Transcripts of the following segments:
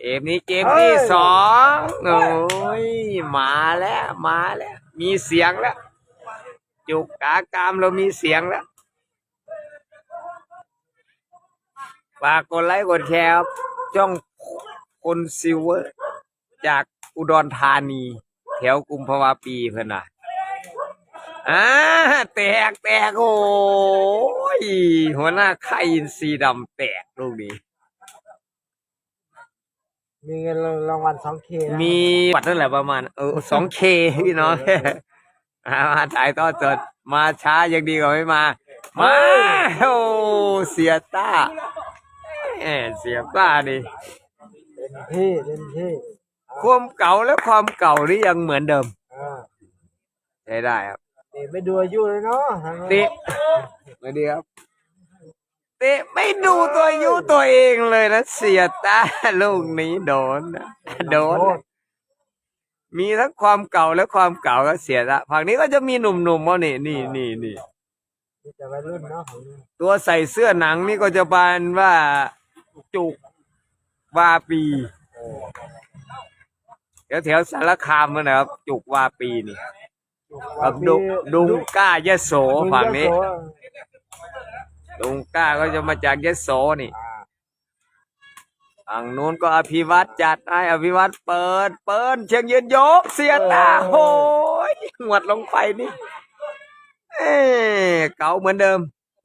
เกมนี้เกมที่สองโอ้ยมาแล้วมาแล้ว มีเสียงแล้ว จุกกากามเรามีเสียงแล้วฝากกดไลค์กดแชร์ครับช่องคนซิลเวอร์ จากอุดรธานี แถวกุมภาวาปีเพื่อนน่ะอ่าแตกแตกโอ้ยหัวหน้าไข่อินทรีดำแตกลูกนี้ มีเงินรางวัลสองเคนะมีวัดนั่นแหละประมาณเออสองเคพี่น้องอ่ามาถ่ายทอดสดมาช้ายังดีกว่าไม่มา มาโอ้เสียต้าแหมเสียต้านี่เต็มที่เต็มที่ความเก่าและความเก่านี่ยังเหมือนเดิมอ่าใช้ได้ครับเตะไม่ดูอายุเลยเนาะทางนั้นเตะมาดีครับ เตะไม่ดูตัวอายุตัวเองเลยนะเสียต้าลูกนี้โดนนะโดนโทนะษมีทั้งความเก่าและความเก่าก็เสียละฝั่งนี้ก็จะมีหนุ่มๆมานี่นี่นี่นี่มีแต่วัยรุ่นเนาะของนี่ตัวใส่เสื้อหนังนี่ก็จะบานว่าจุกวาปีแถวแถวๆสารคามนั่นนะครับ จุกวาปีนี่กับดุดุงก้ายะโสฝั่งนี้ ดุยโสดุงก้าก็จะมาจากยะโสนี่อ่าฝั่งนู้นก็อภิวัตจัดให้อภิวัตเปิด เปิดเชียงยืนยกเสียตาโอ้ยหวดลงไปนี่เอ้เก่าเหมือนเดิม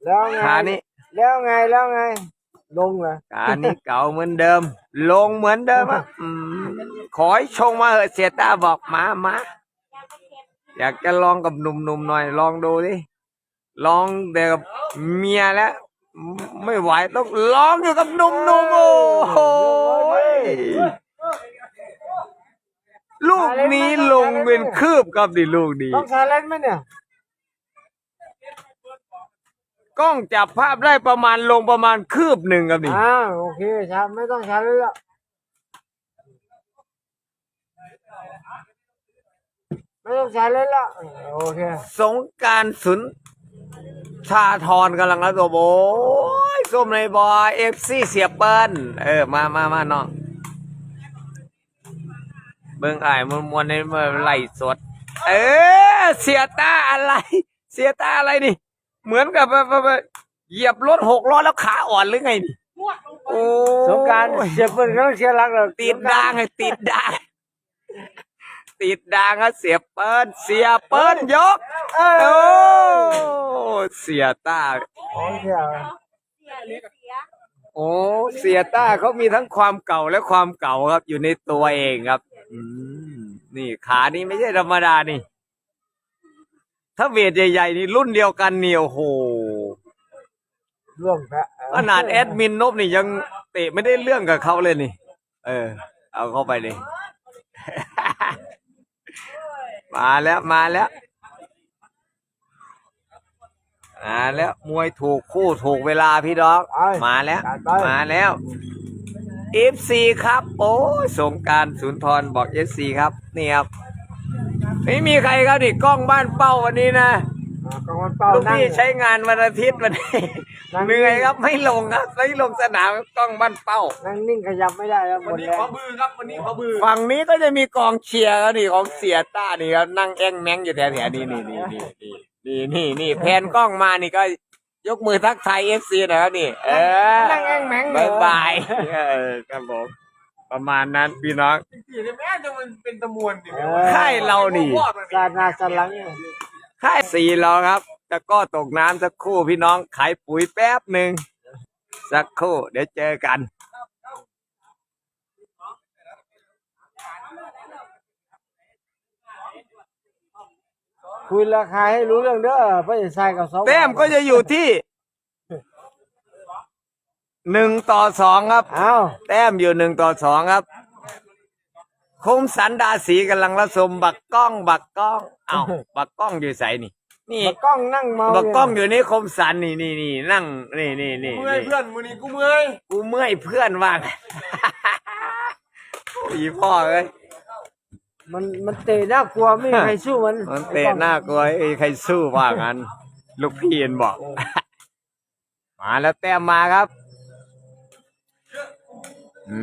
แล้วไงขานี้แล้วไงแล้วไง ลงเหรอขานี้เก่าเหมือนเดิม ลงเหมือนเดิมอะอืมขอให้ชงมาเหอะเสียตาบอกมามาอยากจะลองกับหนุ่มๆหน่อยลองดูดิ ลองเดี๋ยวกับเมียแล้ว ไม่ไหวต้องลองอยู่กับหนุ่มๆโอ้โหลูกนี้ลงเป็นคืบกับดิลูกดีต้องชาเลนจ์ไหมเนี่ยกล้องจับภาพได้ประมาณลงประมาณคืบหนึ่งครับดิอ่าโอเคชาไม่ต้องชาเลนจ์แล้วไม่ต้องชาเลนจ์แล้วโอเคสงกรารสุน ชาทรกำลังรับตัวโบยส้มในบอยเอฟซีเสียเปิ้ลเออ มามามาน้องเบิ่งอ่ายมวนมวนในเมื่อไล่สด เออ เสียตาอะไร เสียตาอะไรนี่ เหมือนกับแบบแบบเหยียบรถหกล้อแล้วขาอ่อนหรือไงนี่โอ้สงกรารเสียเปิ้ลก็ต้องเชียร์รักเราติดด่างไงติดด่าง ติดด่างก็เสียเปิ้ลเสียเปิ้ลยกเอโอ้อเสียต้าโอเคเอาโอ้เสียต้าเขามีทั้งความเก่าและความเก่าครับ อยู่ในตัวเองครับอืมนี่ขานี่ไม่ใช่ธรรมดานี่ ถ้าเวทใหญ่ๆนี่รุ่นเดียวกันเนี่ยโอ้โหร่วงแพะขนาดแอดมินนบนี่ยังเตะไม่ได้เรื่องกับเขาเลยนี่ เออ เอาเข้าไปเลย มาแล้วมาแล้วมาแล้วมวยถูกคู่ถูกเวลาพี่ดอกไปมาแล้วจัดไปมาแล้ว FC ครับ โอ้ยสงกรารสุนทรบอก FC ครับ นี่ครับ ไม่มีใครครับนี่กล้องบ้านเป้าวันนี้นะอ่า กองวันเป้าลูกนั่ง พี่ใช้งานวันอาทิตย์วันนี้นั่ง เหนื่อยครับไม่ลงครับไม่ลงสนามครับกล้องบ้านเป้า นั่งนิ่งขยับไม่ได้แล้วหมดแรงฝั่งนี้ก็จะมีกองเชียร์ครับนี่ของเสียต้านี่ครับนั่งแอ้งแมงอยู่แถวๆนี้นี่นี่นี่นี่นี่นี่แพนกล้องมานี่ก็ยกมือทักทายเอฟซีนะครับนี่ เออนั่งแอ้งแมงบายบายเออครับผมประมาณนั้นพี่น้องแม่จะมันเป็นตะมวนดิค่ายเรานี่ สาดหนาสลังเนี่ย ค่ายสี่เราครับตะกร้อตกน้ำสักครู่พี่น้องขายปุ๋ยแป๊บหนึ่งสักครู่เดี๋ยวเจอกัน คุยราคาให้รู้เรื่องเด้อเพราะจะใส่กับสองแต้มก็จะอยู่ที่หนึ่งต่อสองครับ อ้าวแต้มอยู่หนึ่งต่อสองครับ คมสันดาสีกำลังรับชมบักกล้องบักกล้อง เอ้าบักกล้องอยู่ใสนี่ นี่บักกล้องนั่งเมาบักกล้องอยู่นี่คมสันนี่นี่นี่นั่งนี่นี่นี่เมื่อยนี่เพื่อนมือนี้กูเมื่อยกูเมื่อยเพื่อนว่างอีพ่อเอ้ยมันมันเตะน่ากลัวไม่มีใครสู้มัน มันเตะหน้ากลัวไอ้ใครสู้ว่างั้น ลูกพี่เอ็นบอก มาแล้วแต้มมาครับ อื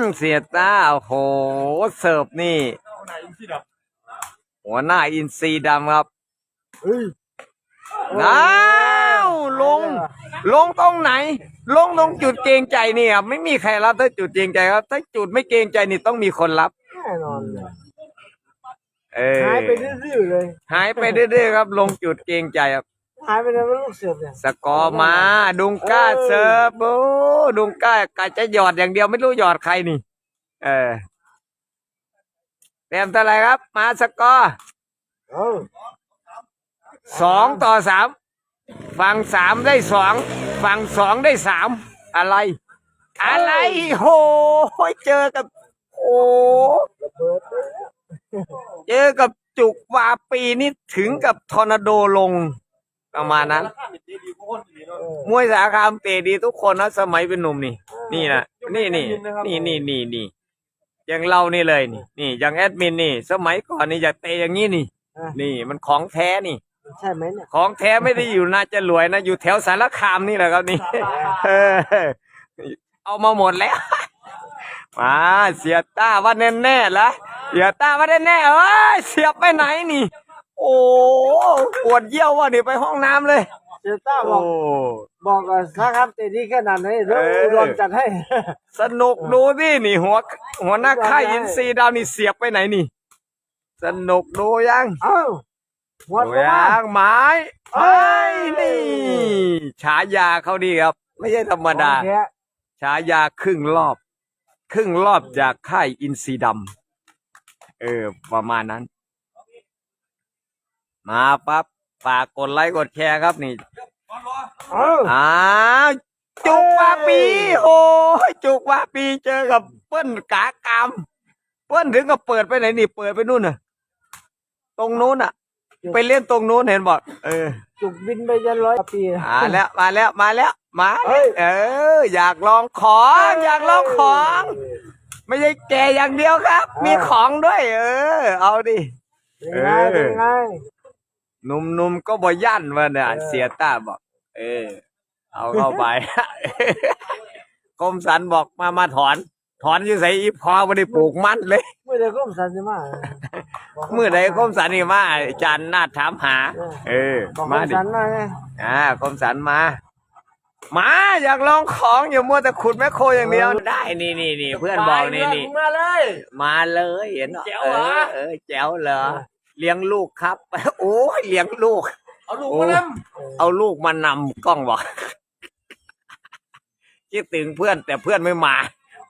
มเสียต้าโอ้โหเสิร์ฟนี่เอาไหนอินซี่ดับหัวหน้าอินซีดำครับเฮ้ยอ้าวลง ลงตรงไหน ลงตรงจุดเกรงใจนี่ครับไม่มีใครรับถ้าจุดเกรงใจครับ ถ้าจุดไม่เกรงใจนี่ต้องมีคนรับแน่นอนเลยเออหายไปดื้อๆเลย หายไปเรื่อยๆครับ ลงจุดเกรงใจครับหายไปเลยว่าลูกเสือบเนี่ยสกอร์มา ดุงก้าเออเซิร์ฟโอ้ดุงก้ากะจะหยอดอย่างเดียวไม่รู้หยอดใครนี่ เออเต็มเท่าไหร่ครับ มาสกอร์เออสองต่อสามฝั่งสามได้สองฝั่งสองได้สามอะไร อะไรโหเจอกับ โอ้ระเบิดเลยเจอกับจุกวาปีนี่ถึงกับทอร์นาโดลงประมาณนั้นราคาเป็นดีๆทุกคนดีเนาะเออมวยสาคามเตะดีทุกคนนะสมัยเป็นหนุ่มนี่ นี่นะนี่นี่นี่นี่นี่นี่ อย่างเรานี่เลยนี่นี่อย่างแอดมินนี่ สมัยก่อนนี่อยากเตะอย่างนี้นี่นี่มันของแท้นี่ ใช่ไหมเนี่ยของแท้ไม่ได้อยู่น่าจะรวยนะ อยู่แถวสารคามนี่แหละครับนี่ เออเอามาหมดแล้ว มาเสียต้าว่าแน่แน่ๆละเสียต้าว่าแน่แน่ๆเอ้ยเสียบไปไหนนี่ โอ้ปวดเยี่ยวว่ะนี่ไปห้องน้ำเลย เจต้าบโอ้อกบอกกับสาครับเตดีขนาดไหนเดี๋ยวเอออุดรจัดให้ สนุกดูดินี่หัว หัวหน้าค่ายอินซีย์ดาวนี่เสียบไปไหนนี่ สนุกดูยังเอ้าหมดดูแล้วยังไม้ไม้นี่ฉายาเขาดีครับ ไม่ใช่ธรรมดา โอเคฉายาครึ่งรอบ ครึ่งรอบจากค่ายอินซีดำเออ ประมาณนั้น มาปั๊บ ฝากกดไลค์กดแชร์ครับนี่เอ้าอ้าวจุกวาปี โอ้ยจุกวาปีเจอกับเปิ้ลกากามเปิ้ลถึงกับเปิดไปไหนนี่เปิดไปนู่นน่ะ ตรงนู้นน่ะ ไปเล่นตรงนู้นเห็นบอกเออ จุกบินไปยันร้อยปีมาแล้วมาแล้วมาแล้วมาเฮ้ยเออ อยากลองของอยากลองของ ไม่ใช่แกอย่างเดียวครับ มีของด้วย เออ เอาดิเป็นไงเออเป็นไง หนุ่มๆก็บ่ยั่นว่าเนี่ยเออเสียต้าบอก เออ เอาเข้าไปกรมสันบอกมามาถอน ถอนอยู่ใส่อีพอไม่ได้ปลูกมันเลย เมื่อเดือนก้มสันจะมาเมื่อใดกรมสันนี่มาอาจารย์นาดถามหา เออ บอกก้มามดิสันมาไงอ่ากรมสันมา มาอยากลองของอย่ามัวแต่ขุดแมคโครอย่างเดียวได้นี่นี่นี่เพื่อนบอกนี่นี่มาเลย มาเลยเห็นเหรอแจ๋วเอเหรออเออแจ๋วเหรอ เลี้ยงลูกครับ โอ้ยเลี้ยงลูก เอาลูกมานเอาลูกมานำกล้องบอกคิดถึงเพื่อนแต่เพื่อนไม่มา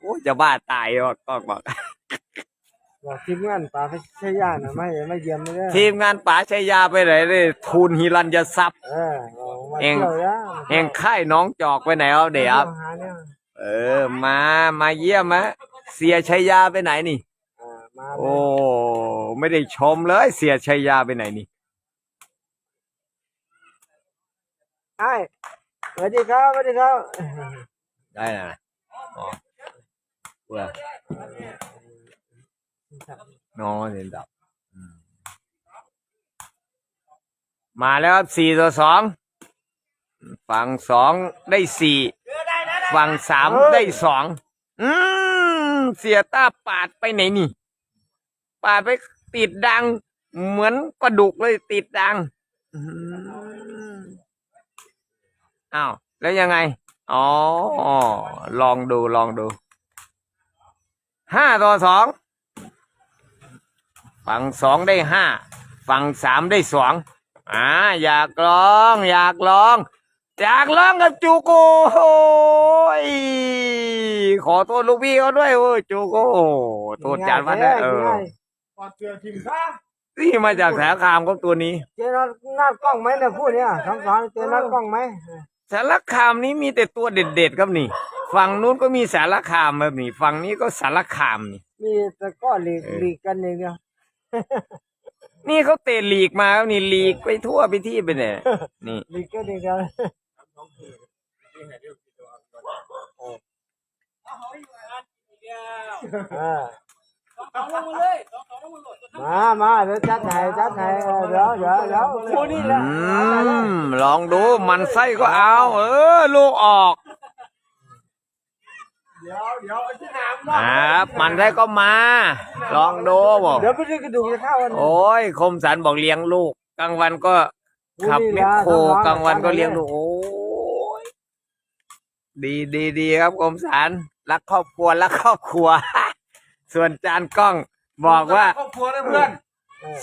โอ้ยจะบ้าตายว่ะกล้องบอกบอกทีมงานป่าพิชยาน่ะไม่ไม่เยี่ยมไม่ได้ทีมงานป๋าชัยยาไปไหนเลยทูนฮิรัญยทรัพย์เออบอกมาเองที่ยวนะแห่งค่ายน้องจอกไปไหนเอาเดี๋ยวหาเนี่ยเออมามาเยี่ยมมะเสียชัยยาไปไหนนี่อ่ามาโอ้ ไม่ได้ชมเลยเสียชัยยาไปไหนนี่ไอ้สวัสดีครับสวัสดีครับ ได้นะอ๋อเพื่อน้องเห็นดับอืมมาแล้วครับสี่ต่อสองฝั่งสองได้สี่ฝั่งสามได้สองอืมเสียต้าปาดไปไหนนี่ ปาดไป ติดดัง เหมือนปลาดุกเลยติดดังอ้าวแล้วยังไง อ๋อ ลองดูลองดูห้าต่อสองฝั่งสองได้ห้าฝั่งสามได้สองอ่าอยากลอง อยากลอง อยากลองกับจูโกโอยขอโทษลูกพี่เขาด้วยเว้ยจูโกโทษจานวันนะเออ ก่อนเจอทีมซะนี่มาจากสารคามครับตัวนี้เจอนัดนัดกล้องไหมเนี่ยพูดเนี่ยทั้งสองเจอนัดกล้องไหมสารคามนี้มีแต่ตัวเด็ดๆครับนี่ ฝั่งนู้นก็มีสารคามแบบนี้ ฝั่งนี้ก็สารคามนี่ มีแต่ก็หลีกหลีกกันอย่างเดียวนี่เขาเตะลีกมาครับนี่ลีกไปทั่วไปที่ไปเนี่ยนี่หลีกกันอ ย่างเดียวเออมามาเดี๋ยวจัดให้จัดให้เออเดี๋ยวเดี๋ยวเดี๋ยวพูดนี่แหละอืมลองดูมันไส้ก็เอา เออ ลูกออกเดี๋ยวเดี๋ยวไอ้ที่หามครับมันได้ก็มา ลองดูบอกเดี๋ยวไปซื้อกระดูกจะเข้าวันนี้โอ้ยคมสันบอกเลี้ยงลูกกลางวันก็ขับแมคโครกลางวันก็เลี้ยงลูกโอ้ยดีดีดีครับคมสันรักครอบครัวรักครอบครัว ส่วนจานกล้องบอกว่า ครอบครัวนะเพื่อน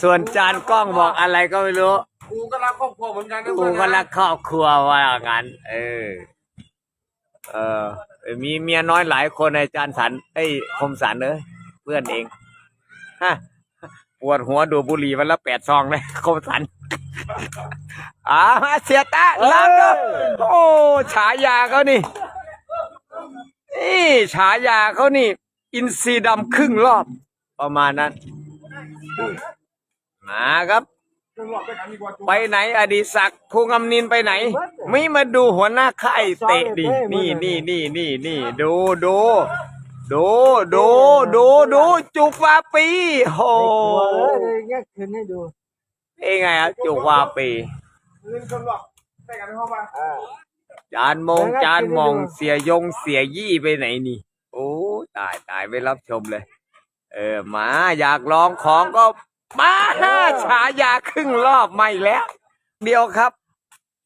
ส่วนจานกล้องบอกอะไรก็ไม่รู้ กูก็รักครอบครัวเหมือนกันนะกูเพื่อนก็รักครอบครัวว่างั้น เออ เออ มีเมียน้อยหลายคนในจานสันไอ้ยคมสันเอ้ยเพื่อนเองฮะปวดหัวดูดบุหรี่วันละแปดซองเลยคมสันอ่ามาเสียตาล้างก็โอ้ฉายาเขานี่ นี่ฉายาเขานี่ อินซีดำครึ่งรอบ ประมาณนั้น มาครับ ไปไหนอดีศักดิ์คงอำนินไปไหน ไม่มาดูหัวหน้าค่ายเตะดิ นี่นี่นี่นี่นี่ดูดูดูดูดูดูจุกวาปีโหเลยแยกคืนให้ดูเอ้ไงอะจุกวาปีเงินมองจานมองเสียยงเสียยี่ไปไหนนี่ โอ้ ตายตายไม่รับชมเลย เออมาอยากลองของก็มาฉายาครึ่งรอบไม่แล้ว เดียวครับ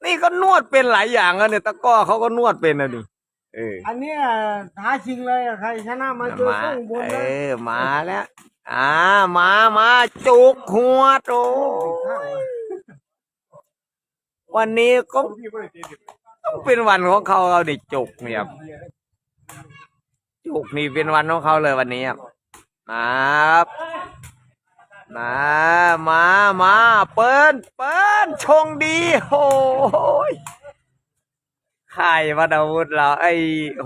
นี่ก็นวดเป็นหลายอย่างอะเนี่ยตะกร้อเขาก็นวดเป็นนะนี่เอออันเนี้ยท้าชิงเลยอะใครชนะมาเจอมาเครื่องบนเอนะอมาแล้วอ่ามามาจุกหัวโตวันนี้ก็พี่ไม่ได้ตีดิบต้องเป็นวันของเขาเราเด็กจุกเนี่ยครับ จุกนี่เป็นวันของเขาเลยวันนี้ครับมาครับมามามาเปิ้นเปิ้นชงดีโอ้ยค่วัดอาวุธเราไอ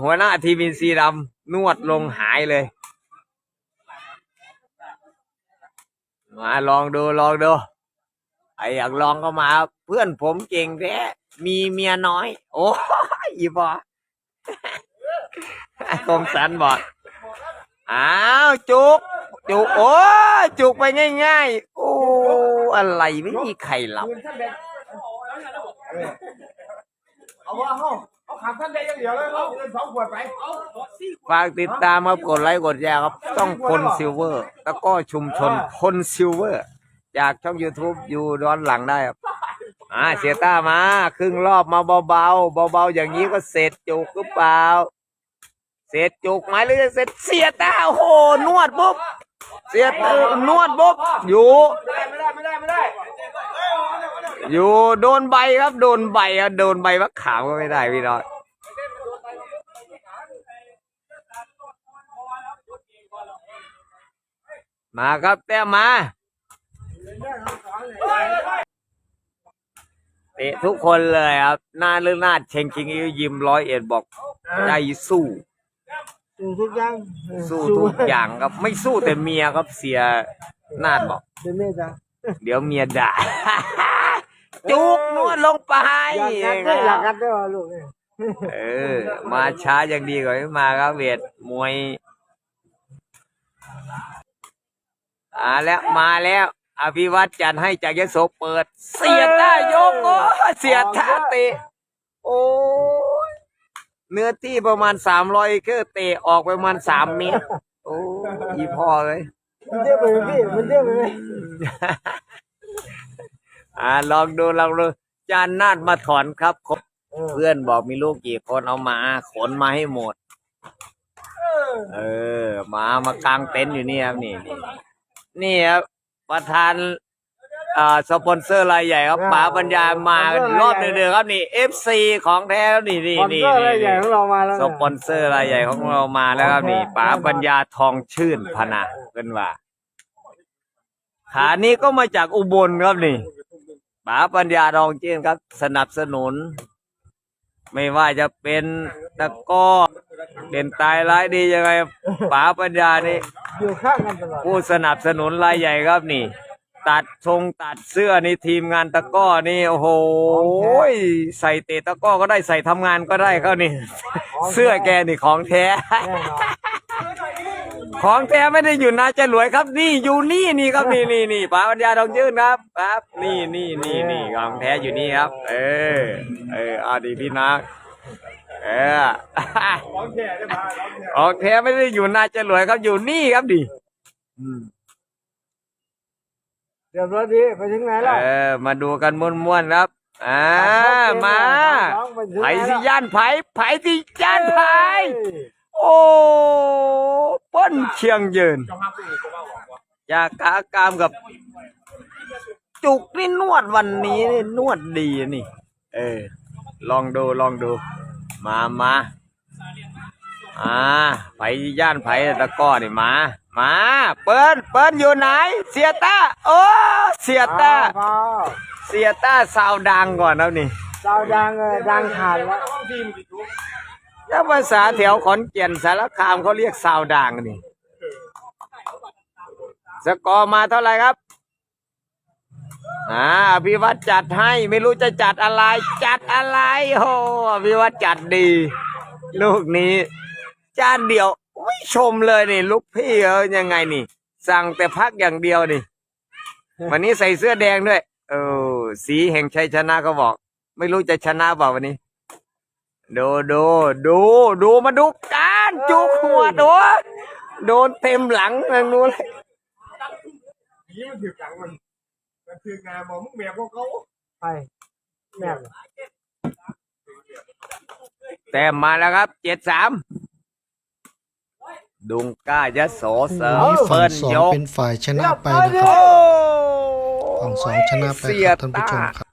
หัวหน้าทีมินซีดำนวดลงหายเลย มาลองดูลองดูไออยากลองก็มา เพื่อนผมเก่งแท้มีเมียน้อย โอ้ยอีบอ คมสันบอกอ้าวจุก จุก โอ้จุกไปง่ายๆ โอ้อะไรไม่มีใครหลับเอาว่าเขาเอาขาดท่านแดงอย่างเดียวเลยเขาเงินสองขวดไปฝากติดตามครับกดไลค์กดแชร์ครับ ต้องคนซิลเวอร์ แล้วก็ชุมชนคนซิลเวอร์ จากช่อง YouTube อยู่ด้านหลังได้ครับอ่าเสียต้ามา ครึ่งรอบมาเบาๆเบาๆอย่างนี้ก็เสร็จจุกหรือเปล่า เสร็จจุกไหมหรือเสร็จเสียต้าโอ้โหนวดปุ๊บเสียต้านวดปุ๊บอยู่ไม่ได้ไม่ได้ไม่ได้อยู่โดนใบครับโดนใบครับโดนใบมะขามก็ไม่ได้พี่น้อยมาครับแต้มมาเตะทุกคนเลยครับหน้าเรื่องหน้าเชงคิงยิมร้อยเอ็ดบอกใจสู้ สู้ทุกอย่างเออสู้ทุกอย่างครับ ไม่สู้แต่เมียครับเสียนาดบอกเป็นเมตตาเดี๋ยวเมียด่าจุกนวดลงไปอยากกัดด้วยอยากกัดด้วยว่ะลูกเนี่ยเออ มาช้ายังดีกว่าไม่มาครับเวทมวยมาแล้วมาแล้ว อภิวัตจันให้จากยโสเปิด เสียท่ายกโอ้เสียท่าเตะโอ้ย เนื้อที่ประมาณสามร้อยเกอร์เตะออกไปประมาณสามเมตร โอ้ยอีพ่อเลยมันเยอะไปไหมพี่มันเยอะไปไหมอ่าลองดูลองดูจานนาดมาถอนครับเออเพื่อนบอกมีลูกกี่คนเอามาขนมาให้หมด เออ มามากางเต็นท์อยู่นี่ครับนี่นี่นี่ครับประธาน อ่าสปอนเซอร์รายใหญ่ครับป๋าปัญญามากันรอบเดือๆครับนี่เอฟซีของแท้ครับนี่นี่คอนนี่เสิร์ตอะไรนี่ใหญ่ของเรามาแล้วสปอนเซอร์รายใหญ่ของเรามาแล้วครับนี่ป๋าปัญญาทองชื่นพนาเป็นว่าขานี้ก็มาจากอุบลครับนี่ป๋าปัญญาทองชื่นครับ สนับสนุน ไม่ว่าจะเป็นตะกร้อเด่นตายร้ายดียังไงป๋าปัญญานี่อยู่ข้างกันตลอดผู้สนับสนุนรายใหญ่ครับนี่ ตัดทรงตัดเสื้อนี่ทีมงานตะกร้อนี่โอ้โหใส่เตะตะกร้อก็ได้ใส่ทำงานก็ได้เขานี่ เสื้อแกนี่ของแท้แน่นอนของแท้ไม่ได้อยู่นาจะรวยครับ นี่อยู่นี่นี่ครับนี่นี่นี่ป๋าปัญญาทองยืนครับครับ นี่นี่นี่นี่ของแท้อยู่นี่ครับ เออ เออเอาดีพี่นักเออของแท้ได้มาของแท้ออกแท้ไม่ได้อยู่นาจะรวยครับอยู่นี่ครับดิ เดี๋ยวรถดีไปถึงไหนแล้ว เออ มาดูกันม้วนๆครับ อ่า มาไผสิย่านไผไผสิย่านไผโอ้เปิ้นเชียงยืนเจ้าภาพผู้อื่นก็ว่าบอกว่าจากกากามกับ จุกนี่นวดวันนี้นี่นวดดีนี่ เออ ลองดูลองดู มามาอ่าไผย่านไผตะกร้อนี่มา มาเปิ้นเปิ้นอยู่ไหน เสียต้าโอ้เสียต้าพอเสียต้าสาวดังก่อนแล้วนี่เจ้าดังเออดังขาดแล้วห้องทีมติดทุกถ้าภาษาแถวขอนแก่นสารคามเขาเรียกสาวดังนี่สกอร์มาเท่าไหร่ครับอ่าอภิวัตจัดให้ไม่รู้จะจัดอะไร จัดอะไรโอ้อภิวัตจัดดี ลูกนี้จานเดียว อุ้ยชมเลยนี่ลูกพี่เออยังไงนี่ สั่งแต่พักอย่างเดียวนี่ วันนี้ใส่เสื้อแดงด้วย เออ สีแห่งชัยชนะก็บอก ไม่รู้จะชนะเปล่าวันนี้ ดูดูดูดูมาดูการจุกหัวดูโดนเต็มหลังทางนู้นเลยผีมันถือกังมันมันถืองานบอกมึงแม่พวกเขาไปแม่งแต้มมาแล้วครับเจ็ดสาม ดุงก้ายะโสเสริมนี้ฝั่เปิ้งนสองยกเป็นฝ่ายชนะไปนะครับโอ้ฝั่งสองชนะไปเสีคยรับท่านผู้ชมตาครับ